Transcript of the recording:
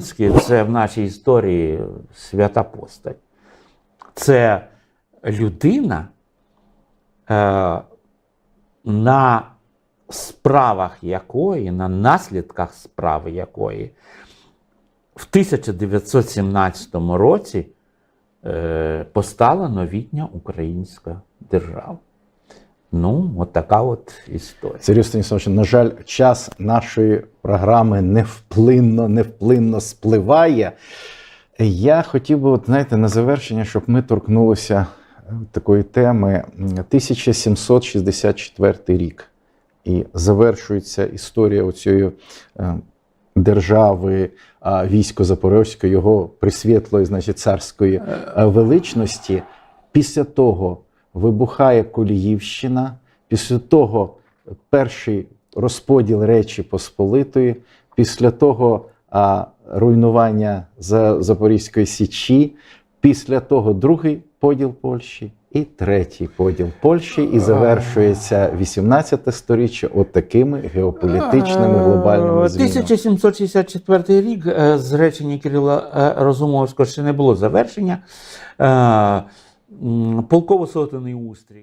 Це в нашій історії свята постать. Це людина, е, на справах якої, на наслідках справи якої в 1917 році е, постала новітня українська держава. Ну, от така от історія. Сергій Станіславович, на жаль, час нашої програми невплинно, невплинно спливає. Я хотів би, от, знаєте, на завершення, щоб ми торкнулися е, такої теми. 1764 рік. І завершується історія оцієї е, держави військо Запорозької, його присвітлої, значить, царської е, величності. Після того вибухає Коліївщина, після того перший розподіл Речі Посполитої, після того а, руйнування За- Запорізької Січі, після того другий поділ Польщі і третій поділ Польщі, і завершується 18 сторіччя от геополітичними глобальними Е, змінами. 1764 рік е, з речення Кирила е, Розумовського ще не було завершення. М, Полково-сотений устрій.